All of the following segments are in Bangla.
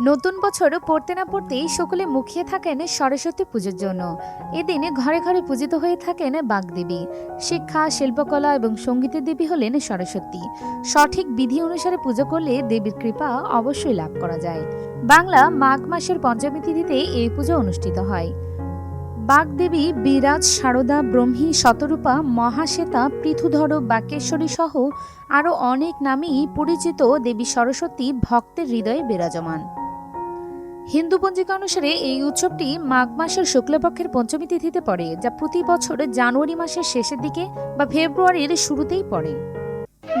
নতুন বছর পড়তে না পড়তেই সকলে মুখিয়ে থাকেন সরস্বতী পুজোর জন্য। এদিন ঘরে ঘরে পূজিত হয়ে থাকেন বাগদেবী। শিক্ষা, শিল্পকলা এবং সঙ্গীতের দেবী হলেন সরস্বতী। সঠিক বিধি অনুসারে পুজো করলে দেবীর কৃপা অবশ্যই লাভ করা যায়। বাংলা মাঘ মাসের পঞ্চমী তিথিতে এই পুজো অনুষ্ঠিত হয়। বাগদেবী, বিরাজ, সারদা, ব্রহ্মী, শতরূপা, মহাশ্বেতা, পৃথুধর, বাক্যেশ্বরী সহ আরও অনেক নামেই পরিচিত দেবী সরস্বতী ভক্তের হৃদয়ে বিরাজমান। হিন্দু পঞ্জিকা অনুসারে এই উৎসবটি মাঘ মাসের শুক্লপক্ষের পঞ্চমী তিথিতে পড়ে, যা প্রতি বছর জানুয়ারি মাসের শেষের দিকে বা ফেব্রুয়ারির শুরুতেই পড়ে।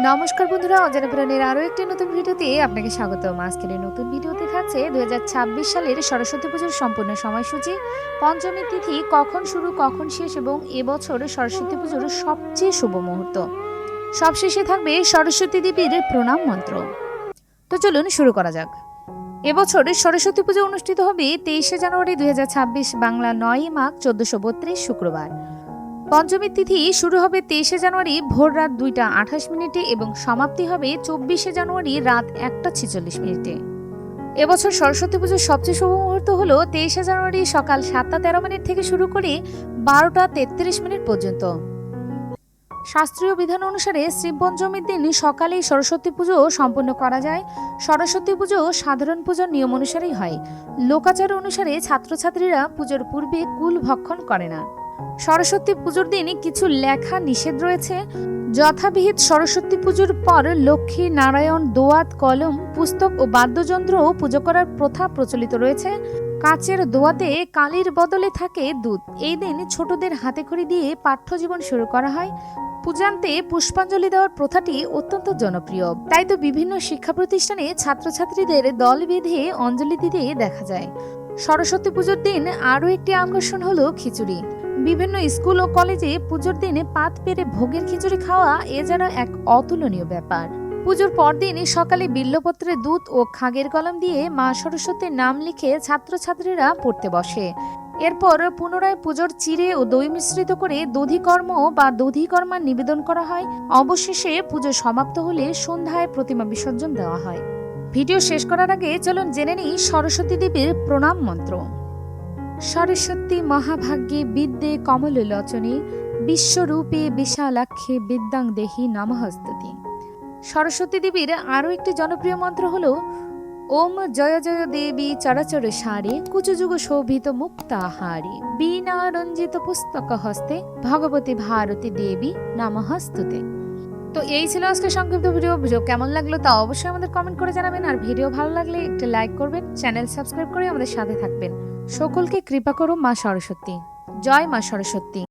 নমস্কার বন্ধুরা, অজানা প্রাণের আরও একটি নতুন ভিডিওতে আপনাকে স্বাগতম। আজকের এই নতুন ভিডিওতে থাকছে দু সালের সরস্বতী পুজোর সম্পূর্ণ সময়সূচি। পঞ্চমী তিথি কখন শুরু, কখন শেষ এবং এবছর সরস্বতী পুজোর সবচেয়ে শুভ মুহূর্ত। সবশেষে থাকবে সরস্বতী দেবীর প্রণাম মন্ত্র। তো চলুন শুরু করা যাক। এবছর সরস্বতী পুজো অনুষ্ঠিত হবে তেইশে জানুয়ারি দুই হাজার ছাব্বিশ বাংলা নয় মাঘ চোদ্দশো বত্রিশ শুক্রবার। পঞ্চমী তিথি শুরু হবে তেইশে জানুয়ারি ভোর রাত দুইটা আঠাশ মিনিটে এবং সমাপ্তি হবে চব্বিশে জানুয়ারি রাত একটা ছেচল্লিশ মিনিটে। এবছর সরস্বতী পুজোর সবচেয়ে শুভ মুহূর্ত হল তেইশে জানুয়ারি সকাল সাতটা তেরো মিনিট থেকে শুরু করে বারোটা তেত্রিশ মিনিট পর্যন্ত। শাস্ত্রীয় বিধান অনুসারে শ্রীপঞ্চমীর দিন সকালেই সরস্বতী পুজো সম্পন্ন করা যায়। সরস্বতী পুজো সাধারণ পুজোর নিয়ম অনুসারেই হয়। লোকাচার অনুসারে ছাত্রছাত্রীরা পুজোর পূর্বে কুল ভক্ষণ করে না। সরস্বতী পুজোর দিন কিছু লেখা নিষেধ রয়েছে। যথাবিহিত সরস্বতী পুজোর পর লক্ষ্মী, নারায়ণ, দোয়াত, কলম, পুস্তক ও বাদ্যযন্ত্রও পুজো করার প্রথা প্রচলিত রয়েছে। কাচের দোয়াতে কালির বদলে থাকে দুধ। এই দিন ছোটদের হাতে খড়ি দিয়ে পাঠ্যজীবন শুরু করা হয়। পূজান্তে পুষ্পাঞ্জলি দেওয়ার প্রথাটি অত্যন্ত জনপ্রিয়। তাই তো বিভিন্ন শিক্ষা প্রতিষ্ঠানে ছাত্রছাত্রীদের দল বেঁধে অঞ্জলি দিতে দেখা যায়। সরস্বতী পুজোর দিন আরও একটি আকর্ষণ হলো খিচুড়ি। বিভিন্ন স্কুল ও কলেজে পুজোর দিনে পাত পেরে ভোগের খিচুড়ি খাওয়া এ যেন এক অতুলনীয় ব্যাপার। পুজোর পরদিন সকালে বিল্লপত্রে দুধ ও খাগের কলম দিয়ে মা সরস্বতীর নাম লিখে ছাত্রছাত্রীরা পড়তে বসে। এরপর পুনরায় পুজোর চিরে ও দই মিশ্রিত করে দধিকর্ম বা দধিকর্মা নিবেদন করা হয়। অবশেষে পুজো সমাপ্ত হলে সন্ধ্যায় প্রতিমা বিসর্জন দেওয়া হয়। ভিডিও শেষ করার আগে চলুন জেনে নিই সরস্বতী দেবীর প্রণাম মন্ত্র। সরস্বতী মহাভাগ্যে বিদ্যে কমললোচনে, বিশ্বরূপে বিশালাক্ষে বিদ্যাং দেহি নমহস্তুতি সরস্বতী দেবীর আরও একটি জনপ্রিয় মন্ত্র হল, ওম জয় জয় দেবী চরাচর সারে, কুচযুগ শোভিত মুক্তাহারে বীণা রঞ্জিত পুস্তক হস্তে ভগবতী ভারতী দেবী নমহস্তুতে তো এই ছিল আজকের সংক্ষিপ্ত ভিডিও। ভিডিও কেমন লাগল তা অবশ্যই আমাদের কমেন্ট করে জানাবেন। আর ভিডিও ভালো লাগলে একটা লাইক করবেন, চ্যানেল সাবস্ক্রাইব করে আমাদের সাথে থাকবেন। সকলকে কৃপা করো মা সরস্বতী। জয় মা সরস্বতী।